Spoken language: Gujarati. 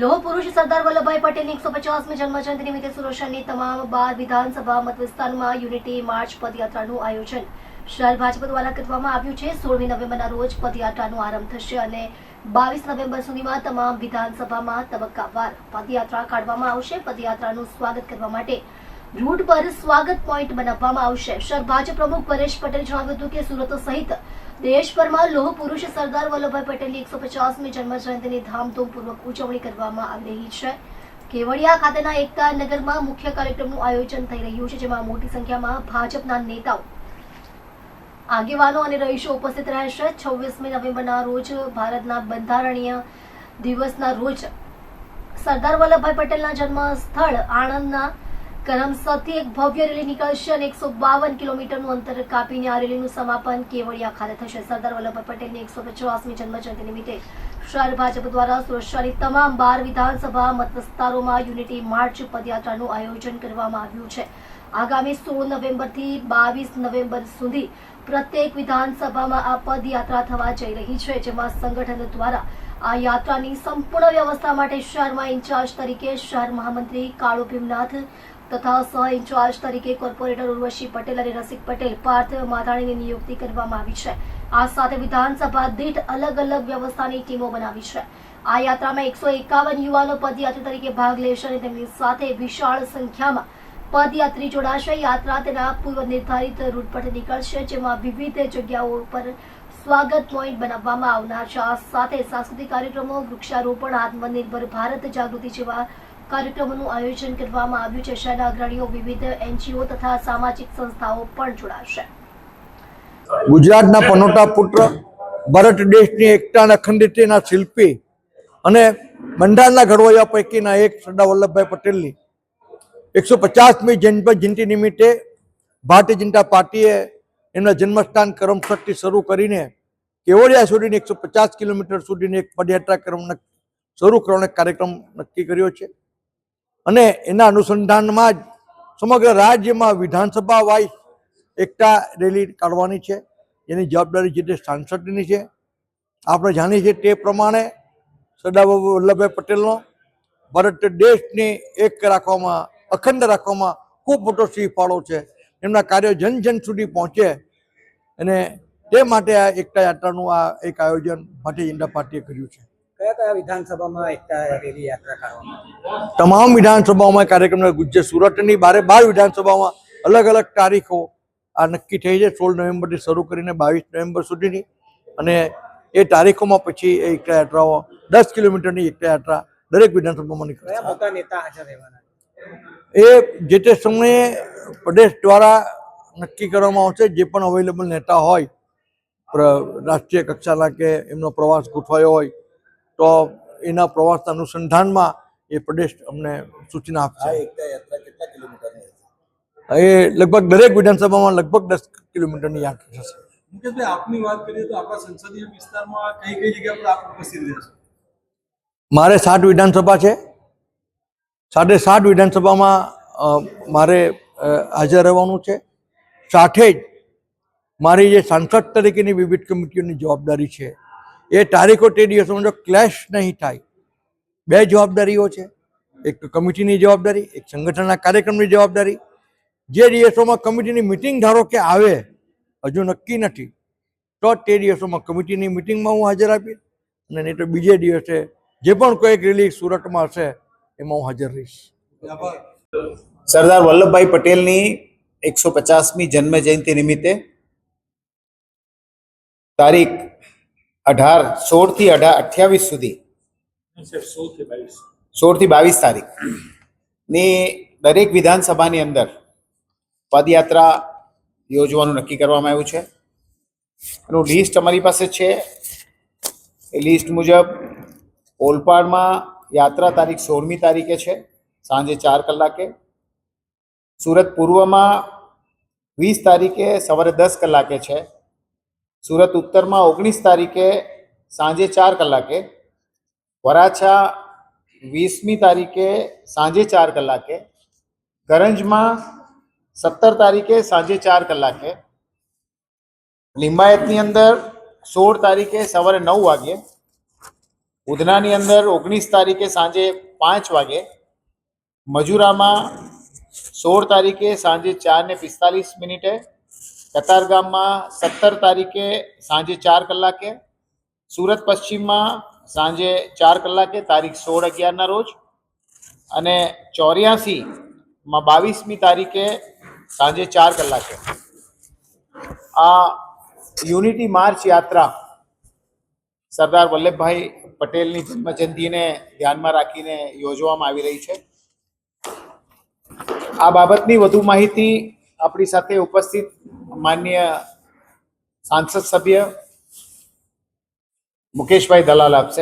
લોહ પુરુષ સરદાર વલ્લભભાઈ પટેલની એકસો પચાસમી જન્મજયંતિ નિમિત્તે સુરક્ષાની તમામ બાર વિધાનસભા મતવિસ્તારમાં યુનિટી માર્ચ પદયાત્રાનું આયોજન. શહેર ભાજપ દ્વારા કરવામાં આવ્યું છે. સોળમી નવેમ્બરના રોજ પદયાત્રાનો આરંભ થશે અને બાવીસ નવેમ્બર સુધીમાં તમામ વિધાનસભામાં તબક્કાવાર પદયાત્રા કાઢવામાં આવશે. પદયાત્રાનું સ્વાગત કરવા માટે રૂટ પર સ્વાગત પોઈન્ટ બનાવવામાં આવશે. શહેર ભાજપ પ્રમુખ પરેશ પટેલ જણાવ્યું હતું કે સુરત સહિત દેશભરમાં લોહ પુરુષ સરદાર વલ્લભભાઈ પટેલની એકસો પચાસમી જન્મજયંતિની ધામધૂમપૂર્વક ઉજવણી કરવામાં આવી રહી છે. કેવડિયા ખાતેના એકતા નગરમાં મુખ્ય કાર્યક્રમનું આયોજન થઈ રહ્યું છે, જેમાં મોટી સંખ્યામાં ભાજપના નેતાઓ, આગેવાનો અને રહીશો ઉપસ્થિત રહેશે છવ્વીસમી નવેમ્બરના રોજ ભારતના બંધારણીય દિવસના રોજ સરદાર વલ્લભભાઈ પટેલના જન્મ સ્થળ આણંદના કરમસદથી એક ભવ્ય રેલી નીકળશે અને એકસો બાવન કિલોમીટરનું અંતર કાપીને આ રેલીનું સમાપન કેવડિયા ખાતે થશે. સરદાર વલ્લભભાઈ પટેલની એકસો પચાસમી જન્મજયંતિ નિમિત્તે શહેર ભાજપ દ્વારા સુરક્ષાની તમામ બાર વિધાનસભા મતવિસ્તારોમાં યુનિટી માર્ચ પદયાત્રાનું આયોજન કરવામાં આવ્યું છે. આગામી સોળ નવેમ્બરથી બાવીસ નવેમ્બર સુધી પ્રત્યેક વિધાનસભામાં આ પદયાત્રા થવા જઈ રહી છે, જેમાં સંગઠન દ્વારા આ યાત્રાની સંપૂર્ણ વ્યવસ્થા માટે શહેરમાં ઇન્ચાર્જ તરીકે શહેર મહામંત્રી કાળુ ભીમનાથ તથા સહ ઇન્ચાર્જ તરીકે કોર્પોરેટર ઉર્વશી પટેલ અને રસિક પટેલ પાર્થ માધાણીની નિયુક્તિ કરવામાં આવી છે. આ સાથે વિધાનસભા દીઠ અલગ અલગ વ્યવસ્થાની ટીમો બનાવી છે. આ યાત્રામાં એકસો એકાવન યુવાનો પદયાત્રી તરીકે ભાગ લેશે અને તેમની સાથે વિશાળ સંખ્યામાં પદયાત્રી જોડાશે. યાત્રા તેના પૂર્વ નિર્ધારિત રૂટ પરથી નીકળશે, જેમાં વિવિધ જગ્યાઓ પર સ્વાગત પોઈન્ટ બનાવવામાં આવનાર છે. આ સાથે સાંસ્કૃતિક કાર્યક્રમો, વૃક્ષારોપણ, આત્મનિર્ભર ભારત જાગૃતિ જેવા કાર્યક્રમોનું આયોજન કરવામાં આવ્યું છે. શહેરના અગ્રણીઓ વિવિધ એનજીઓ તથા સામાજિક સંસ્થાઓ પણ જોડાશે. ગુજરાતના પનોટા પુત્ર, ભારત દેશની એકતા અને અખંડિતના શિલ્પી અને મંડાળના ઘડવૈયા પૈકીના એક સરદાર વલ્લભભાઈ પટેલની એકસો પચાસમી જન્મ જયંતિ નિમિત્તે ભારતીય જનતા પાર્ટીએ એમના જન્મસ્થાન કર્મશક્તિ શરૂ કરીને કેવડિયા સુધીની એકસો પચાસ કિલોમીટર સુધીની એક પદયાત્રા ક્રમ શરૂ કરવાનો કાર્યક્રમ નક્કી કર્યો છે. અને એના અનુસંધાનમાં જ સમગ્ર રાજ્યમાં વિધાનસભા વાઇઝ એકતા રેલી કાઢવાની છે. એની જવાબદારી જે તે સાંસદની છે. આપણે જાણીએ છીએ તે પ્રમાણે સરદાર વલ્લભભાઈ પટેલનો ભારત દેશને એક રાખવામાં, અખંડ રાખવામાં ખૂબ મોટો સિંહ ફાળો છે. એમના કાર્યો જન જન સુધી પહોંચે અને તે માટે આ એકતા યાત્રાનું આ એક આયોજન ભારતીય જનતા પાર્ટીએ કર્યું છે. કયા કયા વિધાનસભામાં એકતા રેલી યાત્રા કરવામાં તમામ વિધાનસભાઓમાં કાર્યક્રમ ગુજરાત સુરતની બારે બાર વિધાનસભાઓમાં અલગ અલગ તારીખો આ નક્કી થઈ છે. સોળ નવેમ્બરથી શરૂ કરીને બાવીસ નવેમ્બર સુધીની અને એ તારીખોમાં પછી એ એકતા યાત્રાઓ દસ કિલોમીટરની એકતા યાત્રા દરેક વિધાનસભામાં નીકળશે મોટા નેતા હાજર રહેવાના એ જે તે સમયે પ્રદેશ દ્વારા નક્કી કરવામાં આવશે જે પણ અવેલેબલ નેતા હોય રાષ્ટ્રીય કક્ષાના કે એમનો પ્રવાસ ગોઠવાયો હોય તો એના પ્રવાસના અનુસંધાનમાં એ પ્રદેશ અમને સૂચના આપશે. એ લગભગ દરેક વિધાનસભામાં લગભગ દસ કિલોમીટરની યાત્રા થશે. મુકેશભાઈ આપની વાત કરીએ તો આપણા સંસદીય વિસ્તારમાં કઈ કઈ જગ્યા પર આપ ઉપસ્થિત રહેશો મારે સાત વિધાનસભા છે. સાડે સાત વિધાનસભામાં મારે હાજર રહેવાનું છે. સાથે જ મારી જે સાંસદ તરીકેની વિવિધ કમિટીઓની જવાબદારી છે. એ તારીખો તે દિવસોમાં જો ક્લેશ નહીં થાય. બે જવાબદારીઓ છે. એક કમિટીની જવાબદારી, એક સંગઠનના કાર્યક્રમની જવાબદારી. જે દિવસોમાં કમિટીની મિટિંગ ધારો કે આવે, હજુ નક્કી નથી, તો તે દિવસોમાં કમિટીની મિટિંગમાં હું હાજર આપીશ અને નહીં તો બીજે દિવસે જે પણ કોઈ રેલી સુરતમાં હશે, એમાં હું હાજર રહીશ. સરદાર વલ્લભભાઈ પટેલની એકસો પચાસમી જન્મ જયંતિ નિમિત્તે તારીખ અઢાર સોળથી અઢાર અઠ્યાવીસ સુધી. સોળથી બાવીસ તારીખ. ની દરેક વિધાનસભાની અંદર પદયાત્રા યોજવાનું નક્કી કરવામાં આવ્યું છે. એનું લિસ્ટ અમારી પાસે છે. એ લિસ્ટ મુજબ ઓલપાડમાં યાત્રા તારીખ સોળમી તારીખે છે, સાંજે ચાર કલાકે. સુરત પૂર્વમાં વીસ તારીખે સવારે દસ કલાકે છે. સુરત ઉત્તરમાં ઓગણીસ તારીખે સાંજે ચાર કલાકે, વરાછા વીસમી તારીખે સાંજે ચાર કલાકે, કરંજમાં સત્તર તારીખે સાંજે ચાર કલાકે, લિંબાયતની અંદર સોળ તારીખે સવારે નવ વાગ્યે ઉધનાની અંદર ઓગણીસ તારીખે સાંજે પાંચ વાગે, મજુરામાં સોળ તારીખે સાંજે ચાર ને પિસ્તાલીસ મિનિટે કતારગામમાં સત્તર તારીખે સાંજે ચાર કલાકે, સુરત પશ્ચિમમાં સાંજે ચાર કલાકે, તારીખ સોળ અગિયારના રોજ અને ચોર્યાસીમાં બાવીસમી તારીખે સાંજે ચાર કલાકે. આ યુનિટી માર્ચ યાત્રા સરદાર વલ્લભભાઈ પટેલની જન્મજયંતિને ધ્યાનમાં રાખીને યોજવામાં આવી રહી છે. આ બાબતની વધુ માહિતી આપણી સાથે ઉપસ્થિત માન્ય સાંસદ સભ્ય મુકેશભાઈ દલાલ આપશે.